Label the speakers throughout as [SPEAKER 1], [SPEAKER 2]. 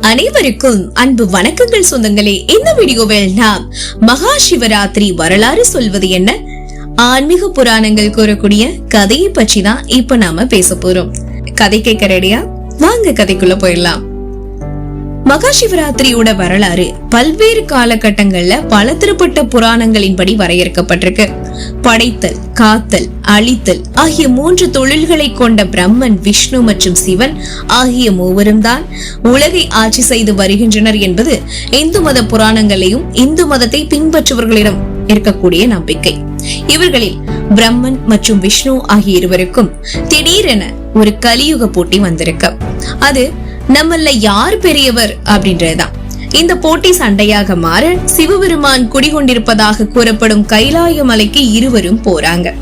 [SPEAKER 1] அனைவருக்கும் அன்பு வணக்கங்கள் சொந்தங்களே. இந்த வீடியோவில் நாம் மகா சிவராத்திரி வரலாறு சொல்வது என்ன? ஆன்மீக புராணங்கள் கூறக்கூடிய கதையை பற்றி தான் இப்ப நாம பேச போறோம். கதை கேட்க ரெடியா வாங்க கதைக்குள்ள போயிடலாம். மகா சிவராத்திரியோட வரலாறு பல்வேறு காலகட்டங்கள்ல பலதரப்பட்ட புராணங்களின்படி வரையறுக்கப்பட்டிருக்கு. படைத்தல் காத்தல் அழித்தல் ஆகிய மூன்று தொழில்களை கொண்ட பிரம்மன் விஷ்ணு மற்றும் சிவன் ஆகிய மூவரும் தான் உலகை ஆட்சி செய்து வருகின்றனர் என்பது இந்து மத புராணங்களையும் இந்து மதத்தை பின்பற்றுபவர்களிடம் இருக்கக்கூடிய நம்பிக்கை. இவர்களில் பிரம்மன் மற்றும் விஷ்ணு ஆகிய இருவருக்கும் திடீரென ஒரு கலியுக போட்டி வந்திருக்கு. அது நம்மள யார் பெரியவர் அப்படின்றதுதான். இந்த போட்டி சண்டையாக மாற சிவபெருமான் குடிகொண்டிருப்பதாக கூறப்படும் கைலாய மலைக்கு இருவரும் போறாங்க.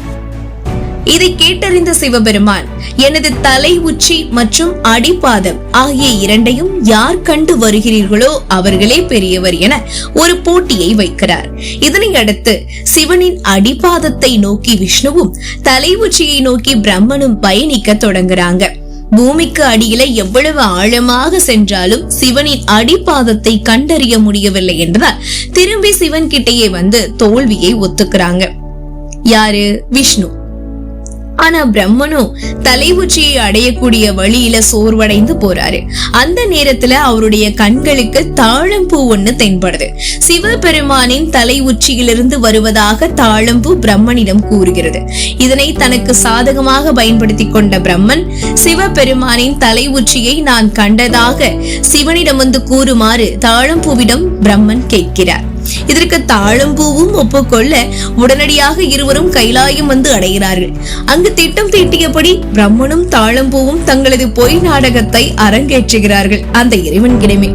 [SPEAKER 1] இதை கேட்டறிந்த சிவபெருமான் எனது தலை உச்சி மற்றும் அடிப்பாதம் ஆகிய இரண்டையும் யார் கண்டு வருகிறீர்களோ அவர்களே பெரியவர் என ஒரு போட்டியை வைக்கிறார். இதனை அடுத்து சிவனின் அடிப்பாதத்தை நோக்கி விஷ்ணுவும் தலை உச்சியை நோக்கி பிரம்மனும் பயணிக்க தொடங்குறாங்க. பூமிக்கு அடியில எவ்வளவு ஆழமாக சென்றாலும் சிவனின் அடிப்பாதத்தை கண்டறிய முடியவில்லை என்றால் திரும்பி சிவன் கிட்டேயே வந்து தோல்வியை ஒத்துக்கிறாங்க. யாரு? விஷ்ணு. ஆனா பிரம்மனும் தலை உச்சியை அடையக்கூடிய வழியில சோர்வடைந்து போறாரு. அந்த நேரத்துல அவருடைய கண்களுக்கு தாழம்பூ ஒண்ணு தென்படுது. சிவபெருமானின் தலை உச்சியிலிருந்து வருவதாக தாழம்பூ பிரம்மனிடம் கூறுகிறது. இதனை தனக்கு சாதகமாக பயன்படுத்தி கொண்ட பிரம்மன் சிவபெருமானின் தலை உச்சியை நான் கண்டதாக சிவனிடம் வந்து கூறுமாறு தாழம்பூவிடம் பிரம்மன் கேட்கிறார். இதற்கு தாழம்பூவும் ஒப்புக்கொள்ள உடனடியாக இருவரும் கைலாயம் வந்து அடைகிறார்கள். அங்கு திட்டம் தீட்டியபடி பிரம்மனும் தாழம்பூவும் தங்களது பொய் நாடகத்தை அரங்கேற்றுகிறார்கள். அந்த இறைவன்கிடமே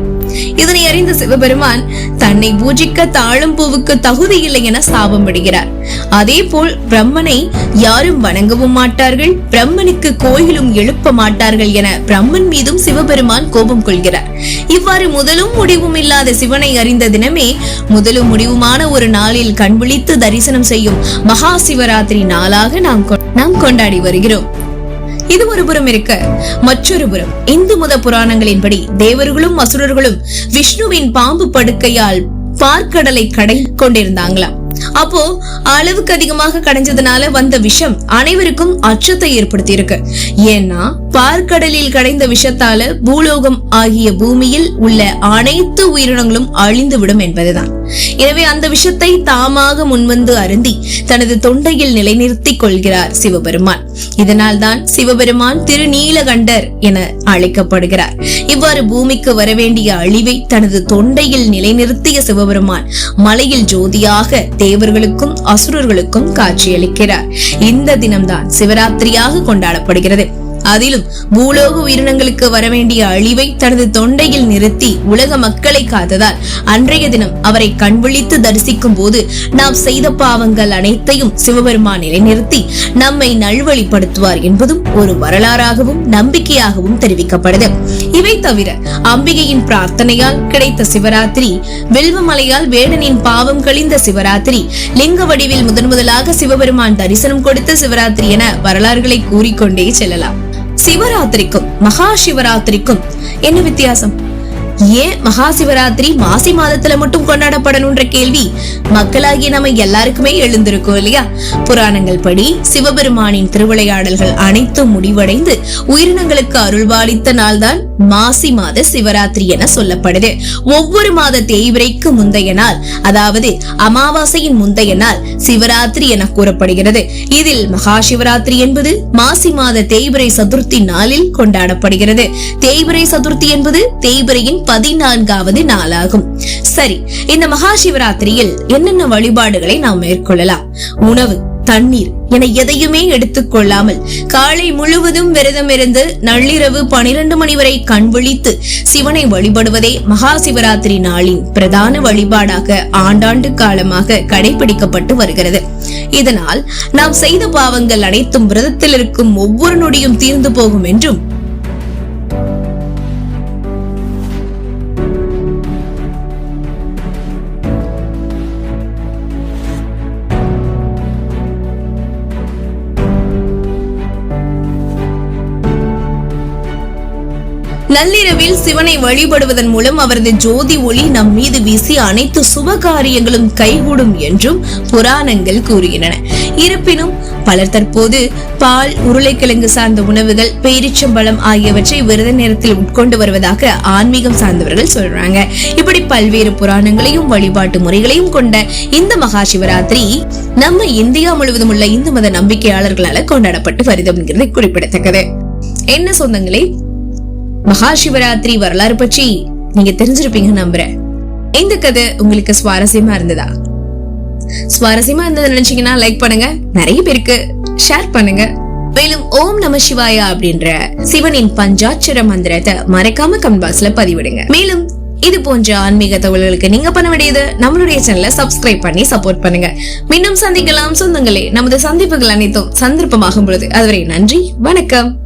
[SPEAKER 1] இதனை அறிந்த சிவபெருமான் தன்னை பூஜிக்க தாழம்பூவுக்கு தகுதி இல்லை என சாபம் விடுகிறார் அதே போல் பிரம்மனை யாரும் வணங்கவும் மாட்டார்கள் பிரம்மனுக்கு கோயிலும் எழுப்ப மாட்டார்கள் என பிரம்மன் மீதும் சிவபெருமான் கோபம் கொள்கிறார். இவ்வாறு முதலும் முடிவும் இல்லாத சிவனை அறிந்த தினமே முதலும் முடிவுமான ஒரு நாளில் கண்விழித்து தரிசனம் செய்யும் மகா சிவராத்திரி நாளாக நாம் நாம் கொண்டாடி வருகிறோம். இது ஒரு புறம் இருக்க. மற்றொரு புறம் இந்து மத புராணங்களின்படி தேவர்களும் அசுரர்களும் விஷ்ணுவின் பாம்பு படுக்கையால் பார்க்கடலை கடை கொண்டிருந்தாங்களாம். அப்போ அளவுக்கு அதிகமாக கடைஞ்சதுனால வந்த விஷம் அனைவருக்கும் அச்சத்தை ஏற்படுத்தி இருக்கு ஏன்னா பார்க்கடலில் கடைந்த விஷத்தால பூலோகம் ஆகிய பூமியில் உள்ள அனைத்து உயிரினங்களும் அழிந்துவிடும் என்பதுதான். எனவே அந்த விஷத்தை தாமாக முன்வந்து அருந்தி தனது தொண்டையில் நிலைநிறுத்திக் கொள்கிறார் சிவபெருமான். இதனால் தான் சிவபெருமான் திருநீலகண்டர் என அழைக்கப்படுகிறார். இவ்வாறு பூமிக்கு வரவேண்டிய அழிவை தனது தொண்டையில் நிலைநிறுத்திய சிவபெருமான் மலையில் ஜோதியாக தேவர்களுக்கும் அசுரர்களுக்கும் காட்சியளிக்கிறார். இந்த தினம்தான் சிவராத்திரியாக கொண்டாடப்படுகிறது. அதிலும் பூலோக உயிரினங்களுக்கு வரவேண்டிய அழிவை தனது தொண்டையில் நிறுத்தி உலக மக்களை காத்ததால் அன்றைய தினம் அவரை கண்விழித்து தரிசிக்கும் போது நாம் செய்த பாவங்கள் அனைத்தையும் சிவபெருமான் நிலைநிறுத்தி நம்மை நல்வழிப்படுத்துவார் என்பதும் ஒரு வரலாறாகவும் நம்பிக்கையாகவும் தெரிவிக்கப்படுது. இவை தவிர அம்பிகையின் பிரார்த்தனையால் கிடைத்த சிவராத்திரி வில்வமலையால் வேடனின் பாவம் கழிந்த சிவராத்திரி லிங்க வடிவில் முதன் முதலாக சிவபெருமான் தரிசனம் கொடுத்த சிவராத்திரி என வரலாறுகளை கூறிக்கொண்டே செல்லலாம். சிவராத்திரிக்கும் மகா சிவராத்திரிக்கும் என்ன வித்தியாசம்? ஏன் மகா சிவராத்திரி மாசி மாதத்துல மட்டும் கொண்டாடப்படணும்ன்ற கேள்வி மக்களாகிய நம்ம எல்லாருக்குமே எழுந்திருக்கும் இல்லையா? புராணங்கள் படி சிவபெருமானின் திருவிளையாடல்கள் அனைத்தும் முடிவடைந்து உயிரினங்களுக்கு அருள்பாலித்த நாள்தான் மாசி மாத சிவராத்திரி என சொல்லப்படுது. ஒவ்வொரு மாத தேய்விரைக்கு முந்தைய நாள் அதாவது அமாவாசையின் முந்தைய நாள் சிவராத்திரி என கூறப்படுகிறது. இதில் மகா சிவராத்திரி என்பது மாசி மாத தேய்பிரை சதுர்த்தி நாளில் கொண்டாடப்படுகிறது. தேய்பிரை சதுர்த்தி என்பது தேய்பிரையின் பதினான்காவது நாளாகும். சரி இந்த மகா சிவராத்திரியில் என்னென்ன வழிபாடுகளை நாம் மேற்கொள்ளலாம்? உணவு தண்ணீர் என எதையுமே எடுத்துக் கொள்ளாமல் காலை முழுவதும் விரதம் இருந்து நள்ளிரவு பனிரெண்டு மணி வரை கண் விழித்து சிவனை வழிபடுவதே மகா சிவராத்திரி நாளின் பிரதான வழிபாடாக ஆண்டாண்டு காலமாக கடைபிடிக்கப்பட்டு வருகிறது. இதனால் நாம் செய்த பாவங்கள் அனைத்தும் விரதத்தில் இருக்கும் ஒவ்வொரு நொடியும் தீர்ந்து போகும் என்றும் நள்ளிரவில் சிவனை வழிபடுவதன் மூலம் அவரது ஜோதி ஒளி நம் மீது வீசி அனைத்து சுப காரியங்களும் கைகூடும் என்றும் புராணங்கள் கூறுகின்றன. இருப்பினும் பலர் தற்போது பால் உருளைக்கிழங்கு சார்ந்த உணவுகள் பேரிச்சம்பழம் ஆகியவற்றை விரத நேரத்தில் உட்கொண்டு வருவதாக ஆன்மீகம் சார்ந்தவர்கள் சொல்றாங்க. இப்படி பல்வேறு புராணங்களையும் வழிபாட்டு முறைகளையும் கொண்ட இந்த மகா சிவராத்திரி நம்ம இந்தியா முழுவதும் உள்ள இந்து மத நம்பிக்கையாளர்களால கொண்டாடப்பட்டு வருதுங்கிறது குறிப்பிடத்தக்கது. என்ன சொந்தங்களே? மகா சிவராத்திரி வரலாறு பற்றி நீங்க தெரிஞ்சிருப்பீங்க நம்புறேன். இந்த கதை உங்களுக்கு சுவாரஸ்யமா இருந்ததா? சுவாரஸ்யமா இருந்தது நினைச்சீங்கன்னா லைக் பண்ணுங்க. நிறைய பேருக்கு ஷேர் பண்ணுங்க. மேலும் ஓம் நம சிவாயா அப்படின்ற சிவனின் பஞ்சாட்சர மந்திரத்தை மறைக்காம கமெண்ட் பாக்ஸ்ல பதிவிடுங்க. மேலும் இது போன்ற ஆன்மீக தகவல்களுக்கு நீங்க பண்ண வேண்டியது நம்மளுடைய சேனலை சப்ஸ்கிரைப் பண்ணி சப்போர்ட் பண்ணுங்க. மீண்டும் சந்திக்கலாம். சொந்தங்களே நமது சந்திப்புகள் அனைத்தும் சந்தர்ப்பமாகும் பொழுது. அதுவரை நன்றி வணக்கம்.